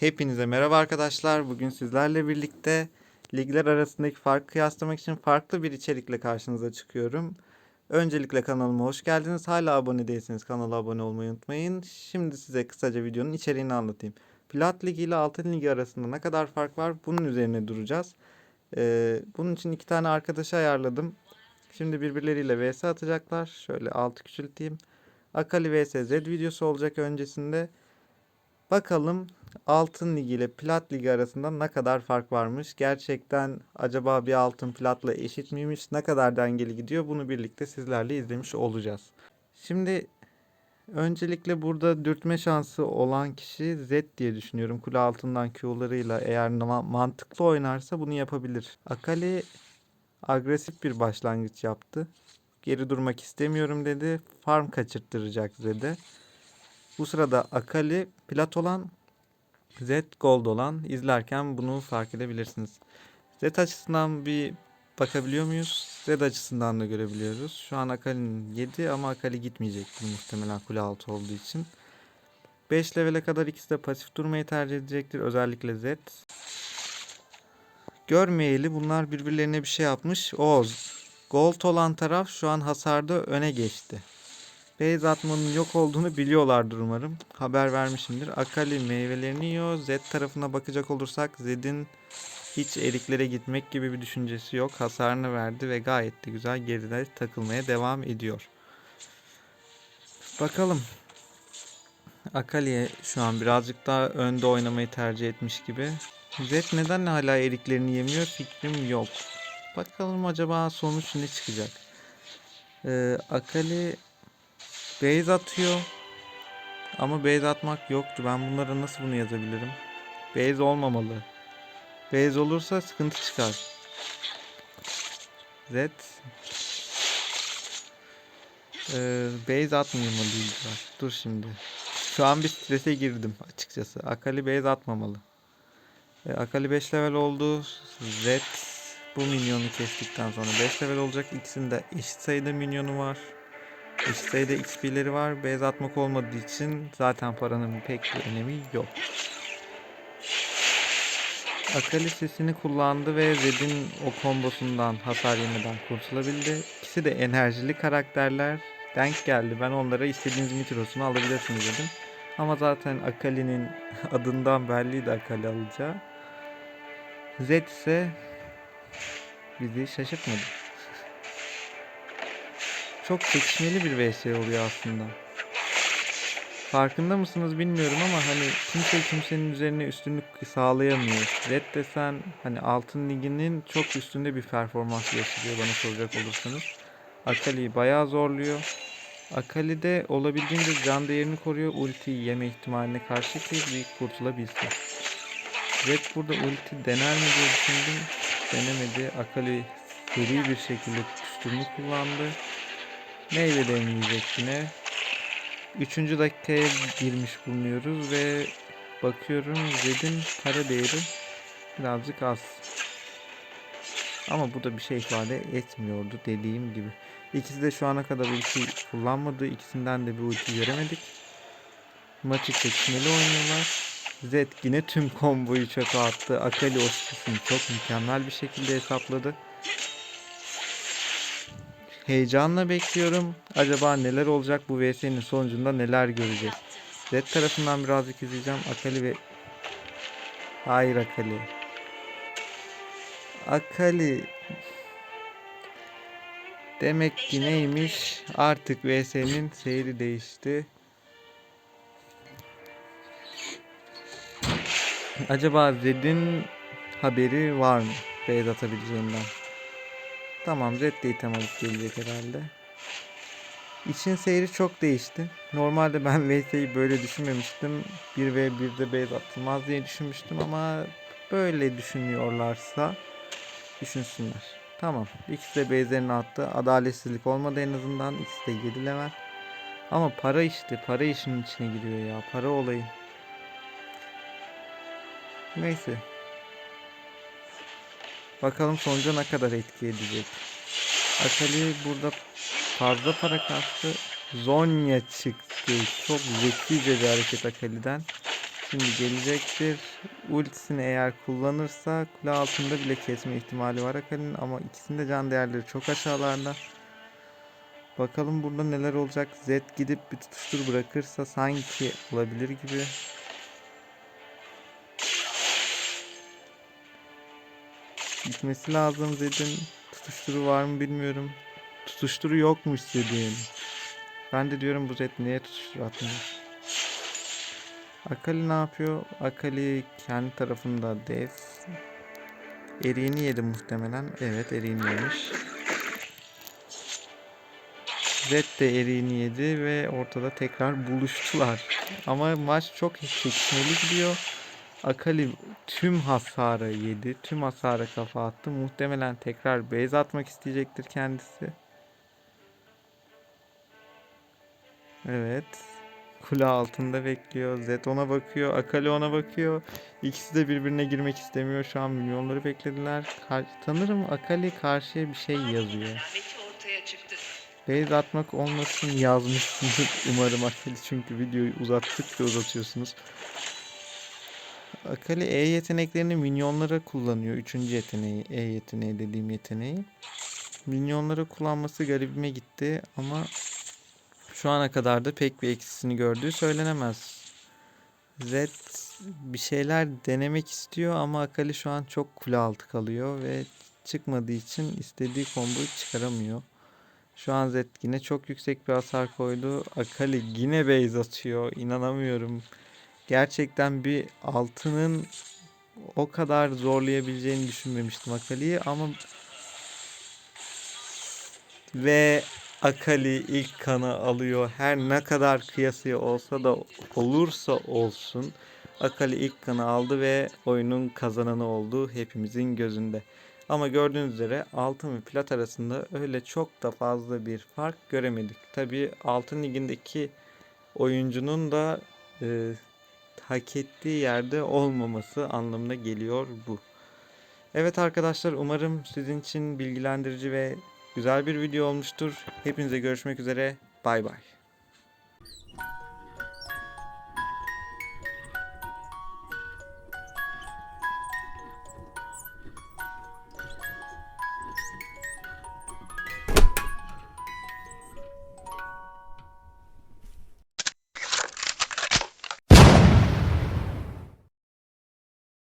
Hepinize merhaba arkadaşlar. Bugün sizlerle birlikte ligler arasındaki farkı kıyaslamak için farklı bir içerikle karşınıza çıkıyorum. Öncelikle kanalıma hoş geldiniz. Hala abone değilseniz kanala abone olmayı unutmayın. Şimdi size kısaca videonun içeriğini anlatayım. Plat Ligi ile Altın Ligi arasında ne kadar fark var bunun üzerine duracağız. Ee, bunun için iki tane arkadaşı ayarladım. Şimdi birbirleriyle vs atacaklar. Şöyle altı küçülteyim. Akali vs Z videosu olacak öncesinde. Bakalım Altın Ligi ile Plat Ligi arasında ne kadar fark varmış? Gerçekten acaba bir altın platla eşit miymiş? Ne kadar dengeli gidiyor? Bunu birlikte sizlerle izlemiş olacağız. Şimdi öncelikle burada dürtme şansı olan kişi Z diye düşünüyorum. Kule altından Q'larıyla eğer ma- mantıklı oynarsa bunu yapabilir. Akali agresif bir başlangıç yaptı. Geri durmak istemiyorum dedi. Farm kaçırttıracak Z'de. Bu sırada Akali plat olan Z Gold olan izlerken bunu fark edebilirsiniz. Z açısından bir bakabiliyor muyuz? Z açısından da görebiliyoruz. Şu an Akali'nin 7 ama Akali gitmeyecektir muhtemelen kule altı olduğu için. 5 levele kadar ikisi de pasif durmayı tercih edecektir. Özellikle Z. Görmeyeli bunlar birbirlerine bir şey yapmış. Oğuz. Gold olan taraf şu an hasarda öne geçti. Beyz atmanın yok olduğunu biliyorlardır umarım. Haber vermişimdir. Akali meyvelerini yiyor. Z tarafına bakacak olursak Z'in hiç eriklere gitmek gibi bir düşüncesi yok. Hasarını verdi ve gayet de güzel geride takılmaya devam ediyor. Bakalım. Akali'ye şu an birazcık daha önde oynamayı tercih etmiş gibi. Z neden hala eriklerini yemiyor fikrim yok. Bakalım acaba sonuç ne çıkacak. Ee, Akali Base atıyor. Ama base atmak yoktu. Ben bunlara nasıl bunu yazabilirim? Base olmamalı. Base olursa sıkıntı çıkar. Z. Ee, base atmamalıydılar. Dur şimdi. Şu an bir strese girdim açıkçası. Akali base atmamalı. Ee, Akali 5 level oldu. Z bu minyonu kestikten sonra 5 level olacak. İkisinde eşit sayıda minyonu var. Eşit sayıda XP'leri var. Beyaz atmak olmadığı için zaten paranın pek bir önemi yok. Akali sesini kullandı ve Zed'in o kombosundan hasar yemeden kurtulabildi. İkisi de enerjili karakterler. Denk geldi. Ben onlara istediğiniz mitrosunu alabilirsiniz dedim. Ama zaten Akali'nin adından belliydi Akali alacağı. Zed ise bizi şaşırtmadı. Çok çekişmeli bir vs oluyor aslında. Farkında mısınız bilmiyorum ama hani kimse kimsenin üzerine üstünlük sağlayamıyor. Red desen hani altın liginin çok üstünde bir performans gösteriyor bana soracak olursanız. Akali'yi bayağı zorluyor. Akali de olabildiğince can değerini koruyor. Ultiyi yeme ihtimaline karşı ki bir kurtulabilsin. Red burada ulti dener mi diye düşündüm. Denemedi. Akali seri bir şekilde üstünlük kullandı. Meyvelerini yiyecek yine. Üçüncü dakikaya girmiş bulunuyoruz ve bakıyorum Zed'in para değeri birazcık az. Ama bu da bir şey ifade etmiyordu dediğim gibi. İkisi de şu ana kadar ulti kullanmadı. İkisinden de bir ulti göremedik. Maçı çekişmeli oynuyorlar. Zed yine tüm komboyu çöpe attı. Akali o çok mükemmel bir şekilde hesapladı. Heyecanla bekliyorum. Acaba neler olacak bu VS'nin sonucunda neler göreceğiz. Z tarafından birazcık izleyeceğim. Akali ve... Hayır Akali. Akali. Demek ki neymiş? Artık VS'nin seyri değişti. Acaba Zed'in haberi var mı? Beyaz atabileceğinden. Tamam Red de item alıp gelecek herhalde. İçin seyri çok değişti. Normalde ben VS'yi böyle düşünmemiştim. 1 ve 1'de base atılmaz diye düşünmüştüm ama böyle düşünüyorlarsa düşünsünler. Tamam. İkisi de base'lerini attı. Adaletsizlik olmadı en azından. İkisi de 7 level. Ama para işte. Para işin içine giriyor ya. Para olayı. Neyse. Bakalım sonuca ne kadar etki edecek. Akali burada fazla para kastı. Zonya çıktı. Çok zekice bir hareket Akali'den. Şimdi gelecektir. Ultisini eğer kullanırsa kule altında bile kesme ihtimali var Akali'nin ama ikisinde can değerleri çok aşağılarda. Bakalım burada neler olacak. Zed gidip bir tutuştur bırakırsa sanki olabilir gibi. Gitmesi lazım Zed'in. Tutuşturu var mı bilmiyorum. Tutuşturu yokmuş Zed'in. Ben de diyorum bu Zed niye tutuştur atmıyor. Akali ne yapıyor? Akali kendi tarafında dev. Eriğini yedi muhtemelen. Evet eriğini yemiş. Zed de eriğini yedi ve ortada tekrar buluştular. Ama maç çok çekişmeli gidiyor. Akali tüm hasarı yedi. Tüm hasara kafa attı. Muhtemelen tekrar base atmak isteyecektir kendisi. Evet. Kule altında bekliyor. Zed ona bakıyor. Akali ona bakıyor. İkisi de birbirine girmek istemiyor. Şu an milyonları beklediler. Kar- Tanırım Akali karşıya bir şey yazıyor. Base atmak olmasın yazmışsınız umarım Akali çünkü videoyu uzattıkça uzatıyorsunuz. Akali E yeteneklerini minyonlara kullanıyor. Üçüncü yeteneği E yeteneği dediğim yeteneği. Minyonlara kullanması garibime gitti ama şu ana kadar da pek bir eksisini gördüğü söylenemez. Zed bir şeyler denemek istiyor ama Akali şu an çok kule altı kalıyor ve çıkmadığı için istediği komboyu çıkaramıyor. Şu an Zed yine çok yüksek bir hasar koydu. Akali yine base atıyor. İnanamıyorum. Gerçekten bir altının o kadar zorlayabileceğini düşünmemiştim Akali'yi ama ve Akali ilk kanı alıyor. Her ne kadar kıyasıya olsa da olursa olsun Akali ilk kanı aldı ve oyunun kazananı oldu hepimizin gözünde. Ama gördüğünüz üzere altın ve plat arasında öyle çok da fazla bir fark göremedik. Tabi altın ligindeki oyuncunun da e, hak ettiği yerde olmaması anlamına geliyor bu. Evet arkadaşlar umarım sizin için bilgilendirici ve güzel bir video olmuştur. Hepinize görüşmek üzere. Bay bay.